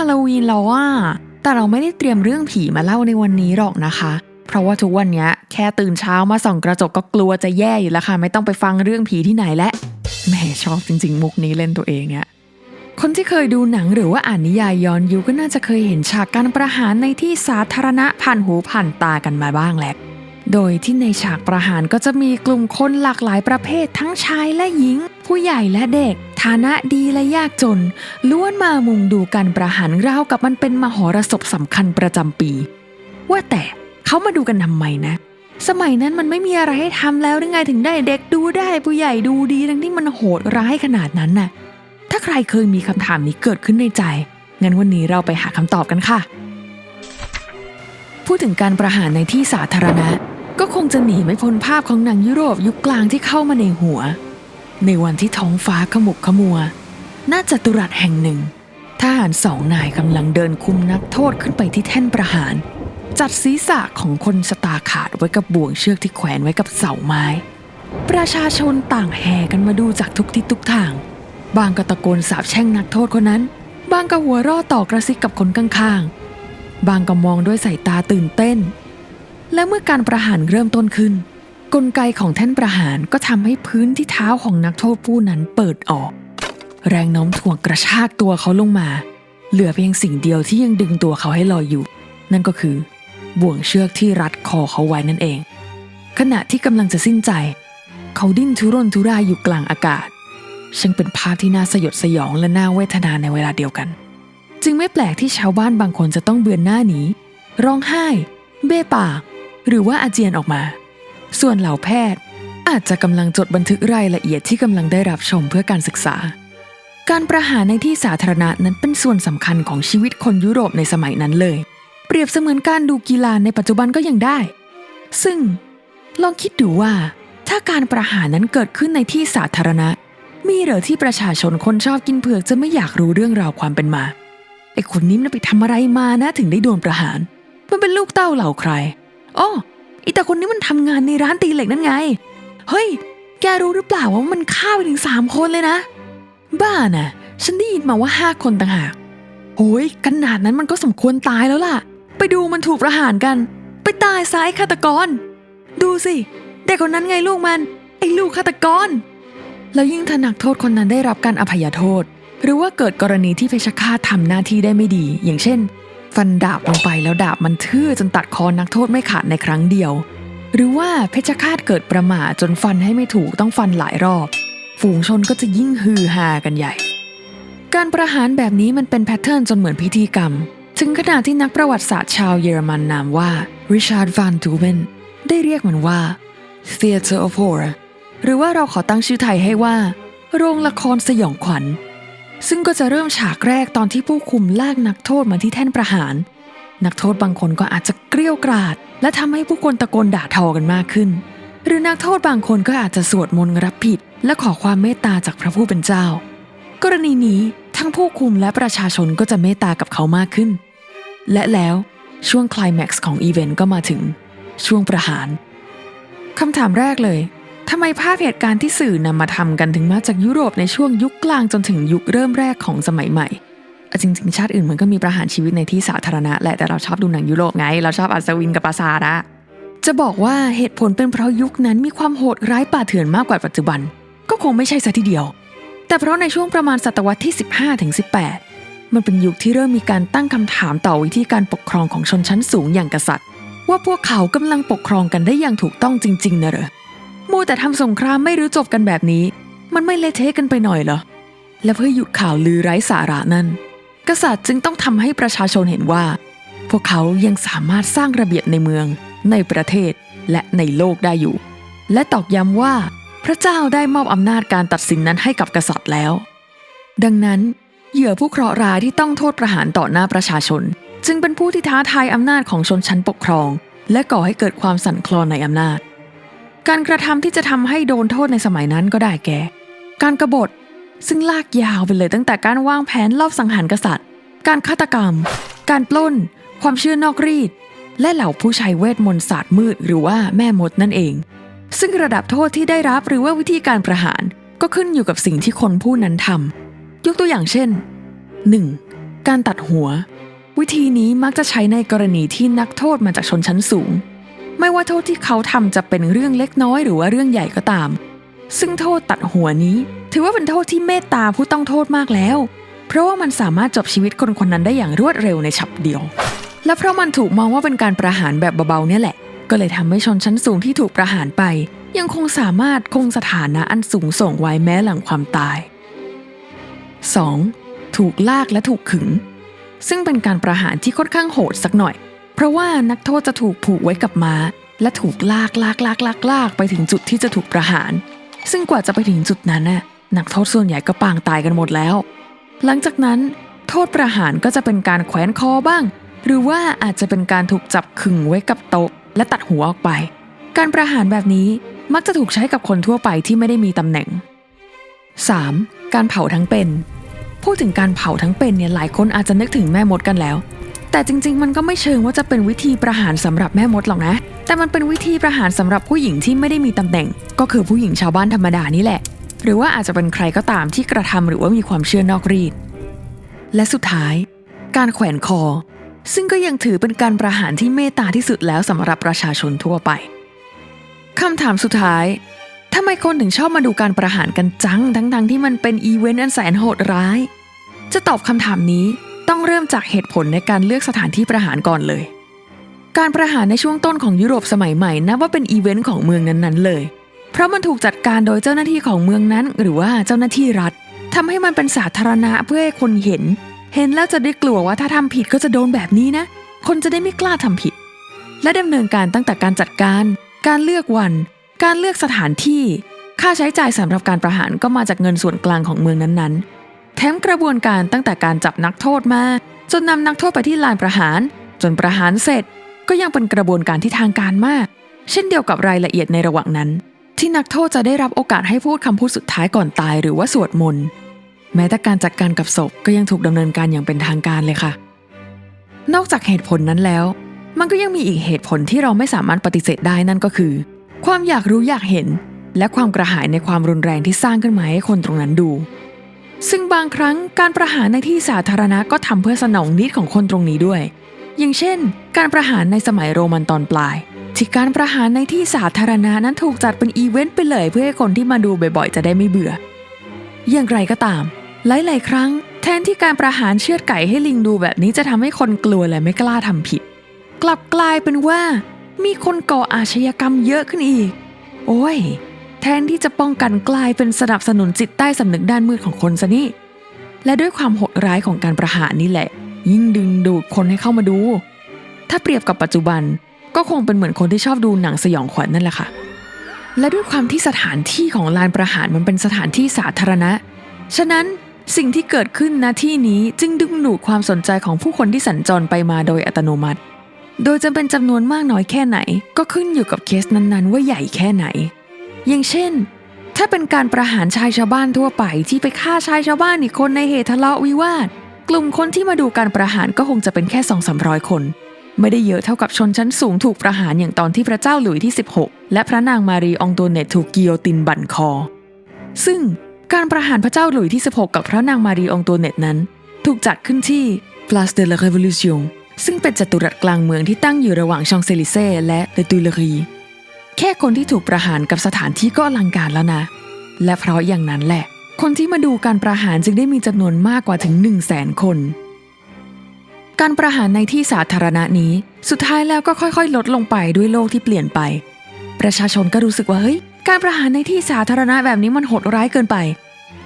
าโลวีนแล้วอะแต่เราไม่ได้เตรียมเรื่องผีมาเล่าในวันนี้หรอกนะคะ เพราะว่าทุกวันนี้แค่ตื่นเช้ามาส่องกระจกก็กลัวจะแย่อยู่แล้วค่ะ ไม่ต้องไปฟังเรื่องผีที่ไหนและแหมชอบจริง ๆ มุกนี้เล่นตัวเองเนี่ยคนที่เคยดูหนังหรือว่าอ่านนิยายย้อนยุคก็น่าจะเคยเห็นฉากการประหารในที่สาธารณะผ่านหูผ่านตากันมาบ้างแหละ โดยที่ในฉากประหารก็จะมีกลุ่มคนหลากหลายประเภททั้งชายและหญิง ผู้ใหญ่และเด็ก ฐานะดีและยากจน ล้วนมามุงดูการประหารราวกับมันเป็นมหรสพสำคัญประจำปี ว่าแต่เขามาดูกันทำไมนะ สมัยนั้นมันไม่มีอะไรให้ทำแล้วหรือไงถึงได้เด็กดูได้ผู้ใหญ่ดูดีทั้งที่มันโหดร้ายขนาดนั้นน่ะ ถ้าใครเคยมีคำถามนี้เกิดขึ้นในใจ งั้นวันนี้เราไปหาคำตอบกันค่ะ พูดถึงการประหารในที่สาธารณะ ก็คงจะหนีไม่พ้นภาพของหนังยุโรปยุคกลางที่เข้ามาในหัว ในวันที่ท้องฟ้าขมุกขมัว หน้าจัตุรัสแห่งหนึ่ง ทหารสองนายกำลังเดินคุมนักโทษขึ้นไปที่แท่นประหาร จัดศีรษะของคนสตาขาดไว้กับบ่วงเชือกที่แขวนไว้กับเสาไม้ ประชาชนต่างแห่กันมาดูจากทุกทิศทุกทาง บางก็ตะโกนสาบแช่งนักโทษคนนั้น บางก็หัวราะต่อกระซิกกับคนข้างๆ บางก็มองด้วยสายตาตื่นเต้น และเมื่อการประหารเริ่มต้นขึ้น กลไกของแท่นประหารก็ทำให้พื้นที่เท้าของนักโทษผู้นั้นเปิดออก แรงโน้มถ่วงกระชากตัวเขาลงมา เหลือเพียงสิ่งเดียวที่ยังดึงตัวเขาให้ลอยอยู่ นั่นก็คือ บ่วงเชือกที่รัดคอเขาไว้นั่นเอง ขณะที่กำลังจะสิ้นใจ เขาดิ้นทุรนทุรายอยู่กลางอากาศช่างเป็นภาพที่น่าสยดสยองและน่าเวทนาในเวลาเดียวกัน จึงไม่แปลกที่ชาวบ้านบางคนจะต้องเบือนหน้าหนีร้องไห้ เบ้ปาก หรือว่าอาเจียนออกมา ส่วนเหล่าแพทย์อาจจะกำลังจดบันทึกรายละเอียดที่กำลังได้รับชมเพื่อการศึกษา การประหารในที่สาธารณะนั้นเป็นส่วนสำคัญของชีวิตคนยุโรปในสมัยนั้นเลย เปรียบเสมือนการดูกีฬาในปัจจุบันก็ยังได้ ซึ่งลองคิดดูว่า ถ้าการประหารนั้นเกิดขึ้นในที่สาธารณะ มีเหรอที่ประชาชนคนชอบกินเผือกจะไม่อยากรู้เรื่องราวความเป็นมาไอ้คนนี้มันไปทำอะไรมานะถึงได้โดนประหาร มันเป็นลูกเต้าเหล่าใครอ้อ อีแต่คนนี้มันทำงานในร้านตีเหล็กนั่นไง เฮ้ย แกรู้หรือเปล่าว่ามันฆ่าไปถึงสามคนเลยนะ บ้าน่ะ ฉันได้ยินมาว่าห้าคนต่างหากโอ้ยขนาดนั้นมันก็สมควรตายแล้วล่ะ ไปดูมันถูกประหารกัน ไปตายซ้ายฆาตกร ดูสิ เด็กคนนั้นไงลูกมัน ไอ้ลูกฆาตกร แล้วยิ่งถ้านักโทษคนนั้นได้รับการอภัยโทษ หรือว่าเกิดกรณีที่เพชฌฆาตทำหน้าที่ได้ไม่ดี อย่างเช่น ฟันดาบลงไปแล้วดาบมันทื่อจนตัดคอนักโทษไม่ขาดในครั้งเดียว หรือว่าเพชฌฆาตเกิดประมาทจนฟันให้ไม่ถูกต้องฟันหลายรอบ ฝูงชนก็จะยิ่งฮือฮากันใหญ่ การประหารแบบนี้มันเป็นแพทเทิร์นจนเหมือนพิธีกรรม ถึงขนาดที่นักประวัติศาสตร์ชาวเยอรมันนามว่าริชาร์ดวานทูเวนได้เรียกมันว่า Theater of Horror หรือว่าเราขอตั้งชื่อไทยให้ว่า โรงละครสยองขวัญ ซึ่งก็จะเริ่มฉากแรกตอนที่ผู้คุมลากนักโทษมาที่แท่นประหาร นักโทษบางคนก็อาจจะเกรี้ยวกราด และทำให้ผู้คนตะโกนด่าทอกันมากขึ้น หรือนักโทษบางคนก็อาจจะสวดมนต์รับผิด และขอความเมตตาจากพระผู้เป็นเจ้า กรณีนี้ทั้งผู้คุมและประชาชนก็จะเมตตากับเขามากขึ้น และแล้วช่วงคลแม็กซ์ของอีเวนต์ก็มาถึง ช่วงประหารคำถามแรกเลย ทำไมภาพเหตุการณ์ที่สื่อนำมาทำกันถึงมาจากยุโรปในช่วงยุคกลางจนถึงยุคเริ่มแรกของสมัยใหม่จริงๆ ชาติอื่นมันก็มีประหารชีวิตในที่สาธารณะแหละแต่เราชอบดูหนังยุโรปไง เราชอบอัศวินกับปราสาทอะจะบอกว่าเหตุผลเป็นเพราะยุคนั้นมีความโหดร้ายป่าเถื่อนมากกว่าปัจจุบัน ก็คงไม่ใช่ซะทีเดียว แต่เพราะในช่วงประมาณศตวรรษที่ 15ถึง18 มันเป็นยุคที่เริ่มมีการตั้งคำถามต่อวิธีการปกครองของชนชั้นสูงอย่างกษัตริย์ ว่าพวกเขากำลังปกครองกันได้อย่างถูกต้องจริงๆนะเหรอ มัวแต่ทำสงครามไม่รู้จบกันแบบนี้ มันไม่เละเทะกันไปหน่อยเหรอ และเพื่อหยุดข่าวลือไร้สาระนั้น กษัตริย์จึงต้องทำให้ประชาชนเห็นว่า พวกเขายังสามารถสร้างระเบียบในเมือง ในประเทศและในโลกได้อยู่ และตอกย้ำว่า พระเจ้าได้มอบอำนาจการตัดสินนั้นให้กับกษัตริย์แล้ว ดังนั้นเหยื่อผู้เคราะห์ร้ายที่ต้องโทษประหารต่อหน้าประชาชน จึงเป็นผู้ที่ท้าทายอำนาจของชนชั้นปกครอง และก่อให้เกิดความสั่นคลอนในอำนาจ การกระทำที่จะทำให้โดนโทษในสมัยนั้นก็ได้แก่ การกรบฏซึ่งลากยาวไปเลยตั้งแต่การวางแผนลอบสังหารกษัตริย์ การฆาตกรรม การปล้น ความเชื่อนอกรีด และเหล่าผู้ใช้เวทมนต์ศาสตร์มืดหรือว่าแม่มดนั่นเอง ซึ่งระดับโทษที่ได้รับหรือว่าวิธีการประหารก็ขึ้นอยู่กับสิ่งที่คนผู้นั้นทำยกตัวอย่างเช่น 1. การตัดหัว วิธีนี้มักจะใช้ในกรณีที่นักโทษมาจากชนชั้นสูง ไม่ว่าโทษที่เขาทำจะเป็นเรื่องเล็กน้อยหรือว่าเรื่องใหญ่ก็ตาม ซึ่งโทษตัดหัวนี้ ถือว่าเป็นโทษที่เมตตาผู้ต้องโทษมากแล้ว เพราะว่ามันสามารถจบชีวิตคนคนนั้นได้อย่างรวดเร็วในฉับเดียว และเพราะมันถูกมองว่าเป็นการประหารแบบเบาๆเนี่ยแหละ ก็เลยทำให้ชนชั้นสูงที่ถูกประหารไป ยังคงสามารถคงสถานะอันสูงส่งไว้แม้หลังความตาย 2. ถูกลากและถูกขึง ซึ่งเป็นการประหารที่ค่อนข้างโหดสักหน่อย เพราะว่านักโทษจะถูกผูกไว้กับม้า และถูกลากลากลากลากลากไปถึงจุดที่จะถูกประหาร ซึ่งกว่าจะไปถึงจุดนั้นน่ะนักโทษส่วนใหญ่ก็ปางตายกันหมดแล้ว หลังจากนั้น โทษประหารก็จะเป็นการแขวนคอบ้าง หรือว่าอาจจะเป็นการถูกจับขึงไว้กับโต๊ะ และตัดหัวออกไป การประหารแบบนี้มักจะถูกใช้กับคนทั่วไปที่ไม่ได้มีตำแหน่ง 3. การเผาทั้งเป็น พูดถึงการเผาทั้งเป็นเนี่ยหลายคนอาจจะนึกถึงแม่มดกันแล้ว แต่จริง ๆ มันก็ไม่เชิงว่าจะเป็นวิธีประหารสำหรับแม่มดหรอกนะ แต่มันเป็นวิธีประหารสำหรับผู้หญิงที่ไม่ได้มีตำแหน่ง ก็คือผู้หญิงชาวบ้านธรรมดานี่แหละ หรือว่าอาจจะเป็นใครก็ตามที่กระทำหรือว่ามีความเชื่อนอกรีด และสุดท้าย การแขวนคอ ซึ่งก็ยังถือเป็นการประหารที่เมตตาที่สุดแล้วสำหรับประชาชนทั่วไปคำถามสุดท้ายทำไมคนถึงชอบมาดูการประหารกันจัง ทั้งๆที่มันเป็นอีเวนต์อันแสนโหดร้าย จะตอบคำถามนี้ ต้องเริ่มจากเหตุผลในการเลือกสถานที่ประหารก่อนเลย การประหารในช่วงต้นของยุโรปสมัยใหม่นับว่าเป็นอีเวนต์ของเมืองนั้นๆเลย เพราะมันถูกจัดการโดยเจ้าหน้าที่ของเมืองนั้น หรือว่าเจ้าหน้าที่รัฐทำให้มันเป็นสาธารณะเพื่อให้คนเห็น เห็นแล้วจะได้กลัวว่าถ้าทำผิดก็จะโดนแบบนี้นะ คนจะได้ไม่กล้าทำผิด และดำเนินการตั้งแต่การจัดการ การเลือกวัน การเลือกสถานที่ ค่าใช้จ่ายสำหรับการประหารก็มาจากเงินส่วนกลางของเมืองนั้นๆ แถมกระบวนการตั้งแต่การจับนักโทษมา จนนำนักโทษไปที่ลานประหาร จนประหารเสร็จ ก็ยังเป็นกระบวนการที่ทางการมาก เช่นเดียวกับรายละเอียดในระหว่างนั้น ที่นักโทษจะได้รับโอกาสให้พูดคำพูดสุดท้ายก่อนตายหรือว่าสวดมนต์แม้แต่การจัดการกับศพก็ยังถูกดำเนินการอย่างเป็นทางการเลยค่ะ นอกจากเหตุผลนั้นแล้ว มันก็ยังมีอีกเหตุผลที่เราไม่สามารถปฏิเสธได้นั่นก็คือ ความอยากรู้อยากเห็น และความกระหายในความรุนแรงที่สร้างขึ้นมาให้คนตรงนั้นดู ซึ่งบางครั้งการประหารในที่สาธารณะก็ทำเพื่อสนองนิดของคนตรงนี้ด้วย อย่างเช่น การประหารในสมัยโรมันตอนปลาย ที่การประหารในที่สาธารณะนั้นถูกจัดเป็นอีเวนต์ไปเลยเพื่อให้คนที่มาดูบ่อยๆ จะได้ไม่เบื่อ อย่างไรก็ตาม หลายๆ ครั้ง แทนที่การประหารเชือดไก่ให้ลิงดูแบบนี้จะทำให้คนกลัวและไม่กล้าทำผิด กลับกลายเป็นว่า มีคนก่ออาชญากรรมเยอะขึ้นอีก โอ้ย แทนที่จะป้องกันกลายเป็นสนับสนุนจิตใต้สำนึกด้านมืดของคนซะนี่ และด้วยความโหดร้ายของการประหารนี่แหละ ยิ่งดึงดูดคนให้เข้ามาดู ถ้าเปรียบกับปัจจุบันก็คงเป็นเหมือนคนที่ชอบดูหนังสยองขวัญนั่นแหละค่ะ และด้วยความที่สถานที่ของลานประหารมันเป็นสถานที่สาธารณะ ฉะนั้นสิ่งที่เกิดขึ้นณที่นี้จึงดึงดูดความสนใจของผู้คนที่สัญจรไปมาโดยอัตโนมัติ โดยจะเป็นจำนวนมากน้อยแค่ไหน ก็ขึ้นอยู่กับเคสนั้นๆ ว่าใหญ่แค่ไหน อย่างเช่น ถ้าเป็นการประหารชายชาวบ้านทั่วไปที่ไปฆ่าชายชาวบ้านอีกคนในเหตุทะเลาะวิวาท กลุ่มคนที่มาดูการประหารก็คงจะเป็นแค่สองสามร้อยคน ไม่ได้เยอะเท่ากับชนชั้นสูงถูกประหารอย่างตอนที่พระเจ้าหลุยที่ 16 และพระนางมารีอองโตเนตถูกกิโยตินบั่นคอ ซึ่งการประหารพระเจ้าหลุยที่ 16 กับพระนางมารีอองโตเนตนั้น ถูกจัดขึ้นที่ Place de la Révolution ซึ่งเป็นจัตุรัสกลางเมืองที่ตั้งอยู่ระหว่างชองเซลิเซ่และเลตูเลรี แค่คนที่ถูกประหารกับสถานที่ก็อลังการแล้วนะ และเพราะอย่างนั้นแหละ คนที่มาดูการประหารจึงได้มีจำนวนมากกว่าถึง 1 0 0 0 0แสนคน การประหารในที่สาธารณะนี้ สุดท้ายแล้วก็ค่อยๆ ลดลงไปด้วยโลกที่เปลี่ยนไป ประชาชนก็รู้สึกว่าเฮ้ยการประหารในที่สาธารณะแบบนี้มันโหดร้ายเกินไป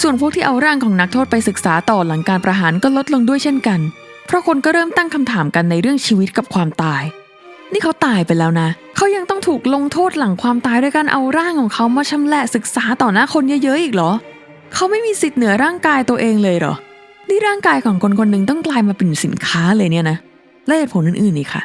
ส่วนพวกที่เอาร่างของนักโทษไปศึกษาต่อหลังการประหารก็ลดลงด้วยเช่นกัน เพราะคนก็เริ่มตั้งคำถามกันในเรื่องชีวิตกับความตาย นี่เขาตายไปแล้วนะ เขายังต้องถูกลงโทษหลังความตายด้วยการเอาร่างของเขามาชำแหละศึกษาต่อหน้าคนเยอะๆอีกเหรอ เขาไม่มีสิทธิ์เหนือร่างกายตัวเองเลยเหรอ นี่ร่างกายของคนคนหนึ่งต้องกลายมาเป็นสินค้าเลยเนี่ยนะ และเหตุผลอื่นๆอีกค่ะ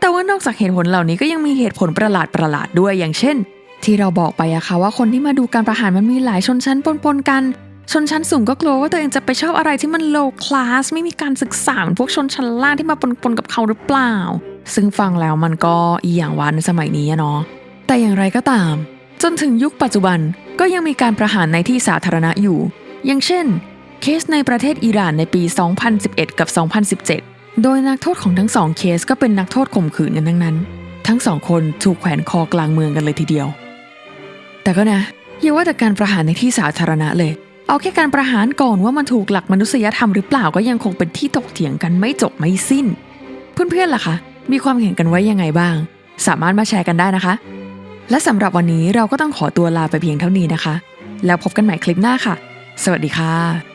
แต่ว่านอกจากเหตุผลเหล่านี้ก็ยังมีเหตุผลประหลาดประหลาดๆด้วย อย่างเช่น ที่เราบอกไปอะค่ะว่าคนที่มาดูการประหารมันมีหลายชนชั้นปนๆกัน ชนชั้นสูงก็กลัวว่าตัวเองจะไปชอบอะไรที่มัน low class ไม่มีการศึกษาเหมือนพวกชนชั้นล่างที่มาปนๆกับเขาหรือเปล่า ซึ่งฟังแล้วมันก็อีอย่างวานสมัยนี้เนาะแต่อย่างไรก็ตาม จนถึงยุคปัจจุบันก็ยังมีการประหารในที่สาธารณะอยู่ อย่างเช่น เคสในประเทศอิหร่านในปี 2011 กับ 2017 โดยนักโทษของทั้งสองเคสก็เป็นนักโทษข่มขืนกันทั้งนั้น ทั้งสองคนถูกแขวนคอกลางเมืองกันเลยทีเดียว แต่ก็นะอย่าว่าแต่การประหารในที่สาธารณะเลย เอาแค่การประหารก่อนว่ามันถูกหลักมนุษยธรรมหรือเปล่าก็ยังคงเป็นที่ถกเถียงกันไม่จบไม่สิ้น เพื่อนๆล่ะคะ มีความเห็นกันไว้ยังไงบ้าง สามารถมาแชร์กันได้นะคะ และสำหรับวันนี้เราก็ต้องขอตัวลาไปเพียงเท่านี้นะคะ แล้วพบกันใหม่คลิปหน้าค่ะ สวัสดีค่ะ